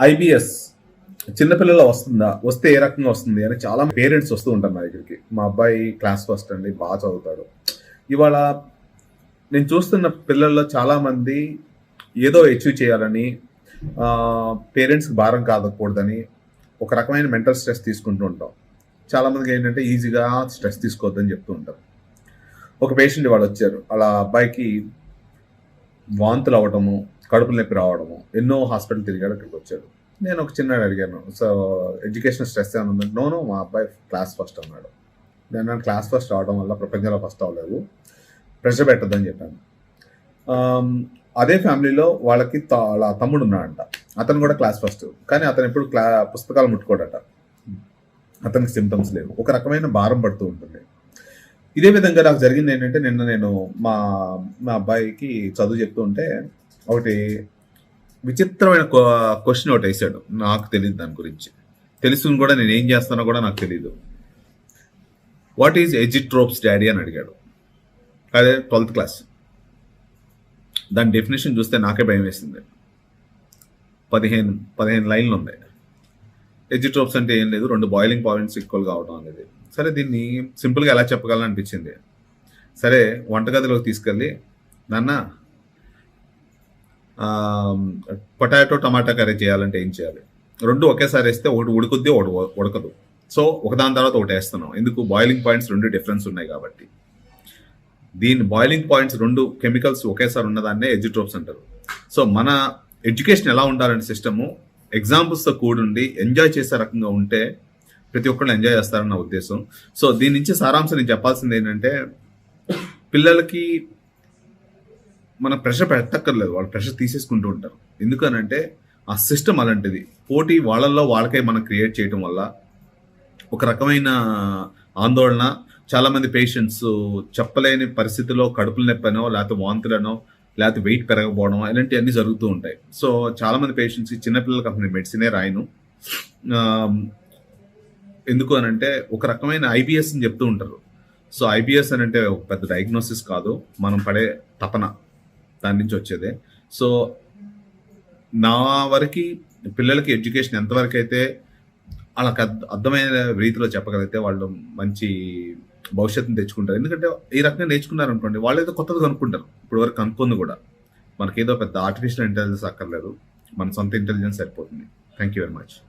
IBS చిన్నపిల్లల వస్తుందా? వస్తే ఏ రకంగా వస్తుంది అని చాలా పేరెంట్స్ వస్తూ ఉంటారు నా దగ్గరికి. మా అబ్బాయి క్లాస్ ఫస్ట్ అండి బాగా చదువుతాడు. ఇవాళ నేను చూస్తున్న పిల్లల్లో చాలామంది ఏదో అచీవ్ చేయాలని పేరెంట్స్కి భారం కాదకూడదని ఒక రకమైన మెంటల్ స్ట్రెస్ తీసుకుంటూ ఉంటాం. చాలామందికి ఏంటంటే ఈజీగా స్ట్రెస్ తీసుకోవద్దని చెప్తూ ఉంటారు. ఒక పేషెంట్ వాళ్ళు వచ్చారు. అలా అబ్బాయికి వాంతులు అవ్వటము కడుపు నొప్పి రావడము ఎన్నో హాస్పిటల్ తిరిగాడు ఇక్కడికి వచ్చాడు నేను ఒక చిన్న అడిగాను సో ఎడ్యుకేషన్ స్ట్రెస్ ఏమన్నా ఉందంటే నోను మా అబ్బాయి క్లాస్ ఫస్ట్ అన్నాడు. నేను క్లాస్ ఫస్ట్ రావడం వల్ల ప్రపంచంలో ఫస్ట్ అవ్వలేదు ప్రెషర్ పెట్టద్దని చెప్పాను. అదే ఫ్యామిలీలో వాళ్ళకి త- వాళ్ళ తమ్ముడు ఉన్నాడంట. అతను కూడా క్లాస్ ఫస్ట్ కానీ అతను ఎప్పుడు క్లా పుస్తకాలు ముట్టుకోడట. అతనికి సిమ్టమ్స్ లేవు. ఒక రకమైన భారం పడుతూ ఉంటుంది. ఇదే విధంగా నాకు జరిగింది ఏంటంటే నిన్న నేను మా మా అబ్బాయికి చదువు చెప్తుంటే ఒకటి విచిత్రమైన క్వశ్చన్ ఒకటి వేసాడు. నాకు తెలియదు దాని గురించి. తెలుసుని కూడా నేను ఏం చేస్తానో కూడా నాకు తెలియదు వాట్ ఈజ్ ఎజిట్రోప్స్ డాడీ అని అడిగాడు. అదే ట్వెల్త్ క్లాస్ దాని డెఫినేషన్ చూస్తే నాకే భయం వేసింది. పదిహేను పదిహేను లైన్లు ఉన్నాయి. ఎజిట్రోప్స్ అంటే ఏం లేదు రెండు బాయిలింగ్ పాయింట్స్ ఈక్వల్ కావడం అనేది. సరే దీన్ని సింపుల్గా ఎలా చెప్పగలను అనిపించింది? సరే వంటగదిలోకి తీసుకెళ్ళి నాన్న పొటాటో టమాటా కర్రీ చేయాలంటే ఏం చేయాలి? రెండు ఒకేసారి వేస్తే ఒకటి ఉడుకుద్ది ఒకటి ఉడకదు. సో ఒకదాని తర్వాత ఒకటి వేస్తున్నాం. ఎందుకు? బాయిలింగ్ పాయింట్స్ రెండు డిఫరెన్స్ ఉన్నాయి కాబట్టి. దీని బాయిలింగ్ పాయింట్స్ రెండు కెమికల్స్ ఒకేసారి ఉన్నదాన్నే ఎజిట్రోప్స్ అంటారు. సో మన ఎడ్యుకేషన్ ఎలా ఉండాలంటే సిస్టము ఎగ్జాంపుల్స్తో కూడుండి ఎంజాయ్ చేసే రకంగా ఉంటే ప్రతి ఒక్కళ్ళు ఎంజాయ్ చేస్తారని నా ఉద్దేశం. సో దీని నుంచి సారాంశం నేను చెప్పాల్సింది ఏంటంటే పిల్లలకి మన ప్రెషర్ పెట్టక్కర్లేదు. వాళ్ళు ప్రెషర్ తీసేసుకుంటూ ఉంటారు. ఎందుకనంటే ఆ సిస్టమ్ అలాంటిది. పోటీ వాళ్ళల్లో వాళ్ళకే మనం క్రియేట్ చేయడం వల్ల ఒక రకమైన ఆందోళన చాలామంది పేషెంట్స్ చెప్పలేని పరిస్థితిలో కడుపుల నొప్పనో లేకపోతే వాంతులనో లేకపోతే వెయిట్ పెరగకపోవడం ఇలాంటివన్నీ జరుగుతూ ఉంటాయి. సో చాలా మంది పేషెంట్స్ చిన్నపిల్లలకి అసలు మెడిసినే రాయను. ఎందుకు అని అంటే ఒక రకమైన ఐబిఎస్ అని చెప్తూ ఉంటారు. సో ఐబిఎస్ అని అంటే ఒక పెద్ద డయాగ్నోసిస్ కాదు. మనం పడే తపన దాని నుంచి వచ్చేదే. సో నా వరకు పిల్లలకి ఎడ్యుకేషన్ ఎంతవరకు అయితే వాళ్ళకి అర్థమైన రీతిలో చెప్పగలిగితే వాళ్ళు మంచి భవిష్యత్తుని తెచ్చుకుంటారు. ఎందుకంటే ఈ రకంగా నేర్చుకున్నారు అనుకోండి వాళ్ళు ఏదో కొత్తది కనుక్కుంటారు. ఇప్పుడు వరకు కనుక్కుంది కూడా. మనకేదో పెద్ద ఆర్టిఫిషియల్ ఇంటెలిజెన్స్ అక్కర్లేదు. మన సొంత ఇంటెలిజెన్స్ సరిపోతుంది. Thank you very much